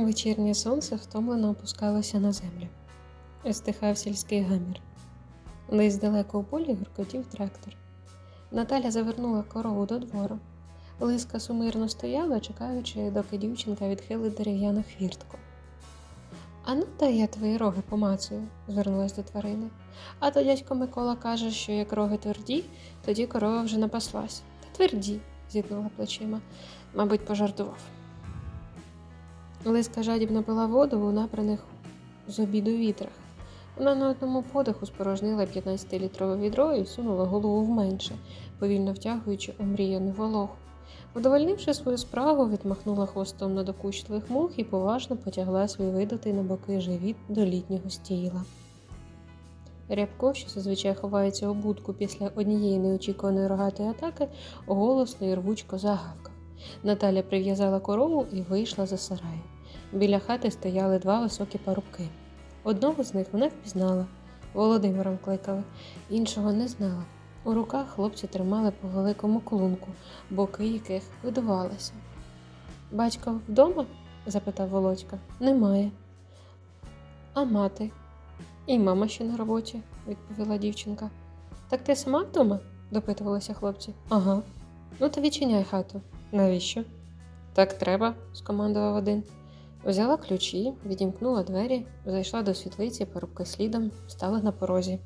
Вечірнє сонце втомлено опускалося на землю. Стихав сільський гамір. Десь далеко у полі гуркотів трактор. Наталя завернула корову до двору. Лиска сумирно стояла, чекаючи, доки дівчинка відхилить дерев'яну хвіртку. Ану, та я твої роги помацую, звернулась до тварини. А то дядько Микола каже, що як роги тверді, тоді корова вже напаслась. Та тверді, зітнула плечима. Мабуть, пожартував. Лиска жадібно пила воду у набраних з обіду вітрах. Вона на одному подиху спорожнила 15-літрове відро і сунула голову в менше, повільно втягуючи омріяну вологу. Вдовольнивши свою справу, відмахнула хвостом на докучливих мух і поважно потягла свій видутий на боки живіт до літнього стіла. Рябко, що зазвичай ховається у будку після однієї неочікуваної рогатої атаки, голосно і рвучко загавкав. Наталя прив'язала корову і вийшла за сараю. Біля хати стояли два високі парубки. Одного з них вона впізнала, Володимиром кликали, іншого не знала. У руках хлопці тримали по великому клунку, боки яких видувалися. Батько вдома? запитав Володька. Немає. А мати? І мама ще на роботі, відповіла дівчинка. Так ти сама вдома? допитувалися хлопці. Ага. Ну то відчиняй хату. Навіщо? Так треба, скомандував один. Взяла ключі, відімкнула двері, зайшла до світлиці, порубки слідом, стала на порозі.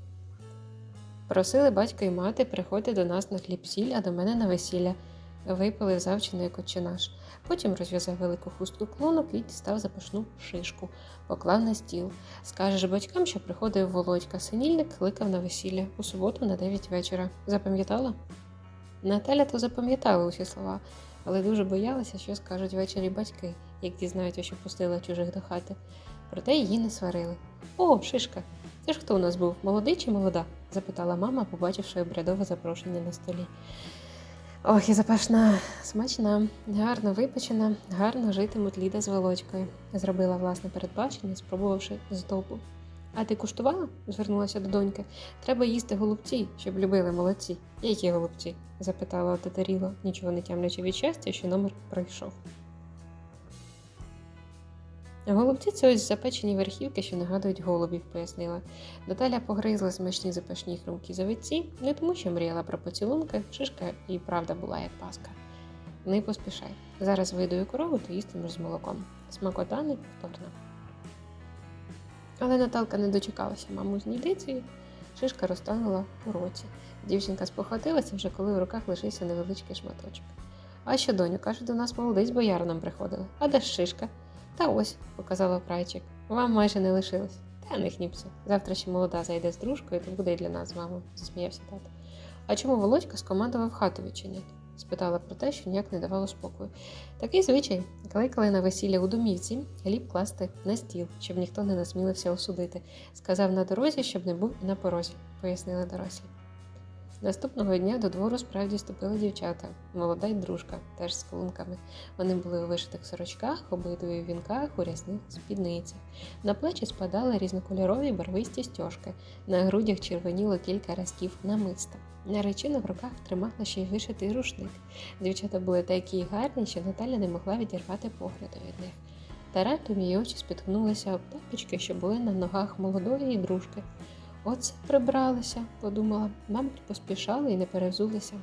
Просили батько і мати приходити до нас на хліб сіль, а до мене на весілля. Випили завчений кочинаш. Потім розв'язав велику хустку клунок і дістав запашну шишку, поклав на стіл. Скажеш батькам, що приходив Володька, синільник кликав на весілля у суботу на 9 вечора. Запам'ятала? Наталя то запам'ятала усі слова, але дуже боялася, що скажуть ввечері батьки, як дізнаються, що пустила чужих до хати. Проте її не сварили. О, шишка! Це ж хто у нас був? Молодий чи молода? запитала мама, побачивши обрядове запрошення на столі. Ох, і запашна, смачна, гарно випечена, гарно житимуть Ліда з Володькою, зробила власне передбачення, спробувавши здобу. А ти куштувала? звернулася до доньки. Треба їсти голубці, щоб любили молодці. Які голубці? запитала отетеріло, нічого не тямлячи від щастя, що номер пройшов. Голубці це ось запечені верхівки, що нагадують голубів, пояснила. Наталя погризла смачні запашні хрумкі завитці, не тому, що мріяла про поцілунки, шишка і правда була як паска. Не поспішай. Зараз видаю корову, то їстимеш з молоком. Смакота неповторна. Але Наталка не дочекалася маму з нідицею. Шишка розтанула у році. Дівчинка спохватилася вже, коли в руках лишився невеличкий шматочок. А що, доню, каже, до нас молодий з боярином приходили. А де ж шишка? Та ось, показала прайчик. Вам майже не лишилось. Та не хніпся. Завтра ще молода зайде з дружкою, то буде і для нас з мамою, засміявся тато. А чому Володька скомандував хату відчиняти? Спитала про те, що ніяк не давало спокою. Такий звичай кликали на весілля у домівці, хліб класти на стіл, щоб ніхто не насмілився осудити. Сказав на дорозі, щоб не був і на порозі, пояснили дорослі. Наступного дня до двору справді ступили дівчата, молода й дружка, теж з колунками. Вони були у вишитих сорочках, обидві в вінках, у рясних спідницях. На плечі спадали різнокольорові барвисті стяжки, на грудях червоніло кілька разків намиста. Наречена в руках тримала ще й вишитий рушник. Дівчата були такі гарні, що Наталя не могла відірвати погляду від них. Та раптом її очі спіткнулися об тапочки, що були на ногах молодої дружки. Оце прибралися, подумала, мабуть, поспішали і не перевзулися.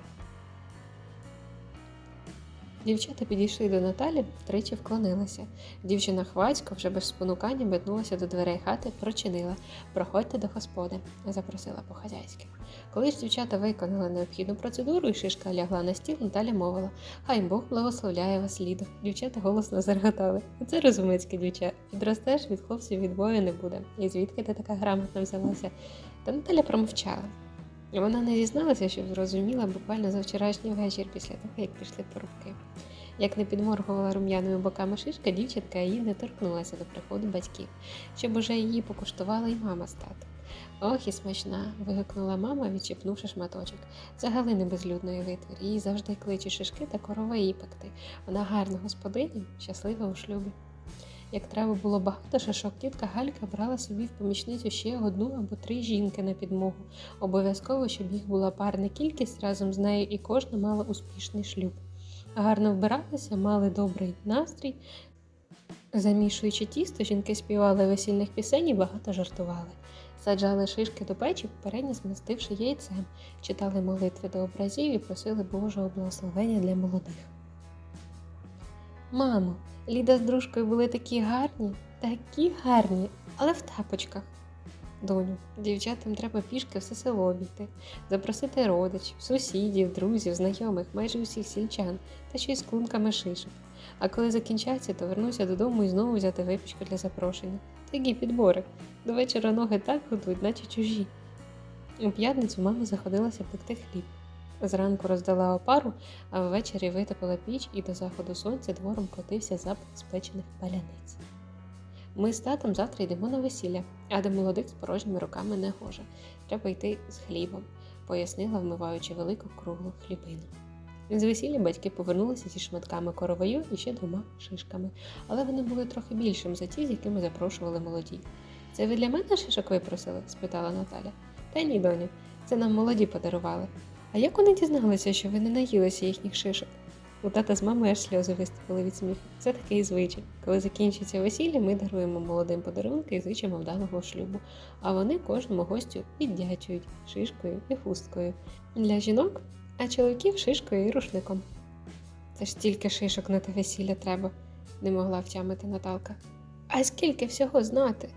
Дівчата підійшли до Наталі, тричі вклонилися. Дівчина хвацько вже без спонукання метнулася до дверей хати, прочинила. Проходьте до господи, запросила по-хазяйськи. Коли ж дівчата виконали необхідну процедуру і шишка лягла на стіл, Наталя мовила Хай Бог благословляє вас, Лідо. Дівчата голосно зареготали. Це розумицьке дівча. Підростеш, від хлопців відбою не буде. І звідки ти така грамотна взялася? Та Наталя промовчала. Вона не дізналася, що зрозуміла буквально за вчорашній вечір після того, як пішли порубки. Як не підморгувала рум'яними боками шишка, дівчатка її не торкнулася до приходу батьків, щоб уже її покуштувала й мама з татом. Ох і смачна. вигукнула мама, відчепнувши шматочок. Це Галини безлюдної витвір. Її завжди кличуть шишки та корова її пекти. Вона гарна господиня, щаслива у шлюбі. Як треба було багато шишок, тітка Галька брала собі в помічницю ще одну або три жінки на підмогу. Обов'язково, щоб їх була парна кількість разом з нею, і кожна мала успішний шлюб. Гарно вбиралися, мали добрий настрій, Замішуючи тісто, жінки співали весільних пісень і багато жартували. Саджали шишки до печі, попередньо змастивши яйцем, читали молитви до образів і просили Божого благословення для молодих. Мамо, Ліда з дружкою були такі гарні, такі гарні, але в тапочках. Доню, дівчатам треба пішки все село обійти, запросити родичів, сусідів, друзів, знайомих, майже усіх сільчан, та ще й з клунками шишок. А коли закінчаться, то вернуся додому і знову взяти випічку для запрошення. Такі підбори. До вечора ноги так гудуть, наче чужі. У п'ятницю мама заходилася пекти хліб. Зранку роздала опару, а ввечері витопила піч і до заходу сонця двором котився запах спечених паляниць. Ми з татом завтра йдемо на весілля, а до молодих з порожніми руками не гоже. Треба йти з хлібом, пояснила, вмиваючи велику круглу хлібину. З весілля батьки повернулися зі шматками короваю і ще двома шишками, але вони були трохи більшим за ті, з якими запрошували молоді. Це ви для мене шишок випросили? спитала Наталя. Та ні, доню, це нам молоді подарували. А як вони дізналися, що ви не наїлися їхніх шишок? У тата з мамою аж сльози виступили від сміху. Це такий звичай. Коли закінчиться весілля, ми даруємо молодим подарунки і зичимо вдалого шлюбу, а вони кожному гостю віддячують шишкою і хусткою. Для жінок, а чоловіків шишкою і рушником. Це ж тільки шишок на те весілля треба, не могла втямити Наталка. А скільки всього знати?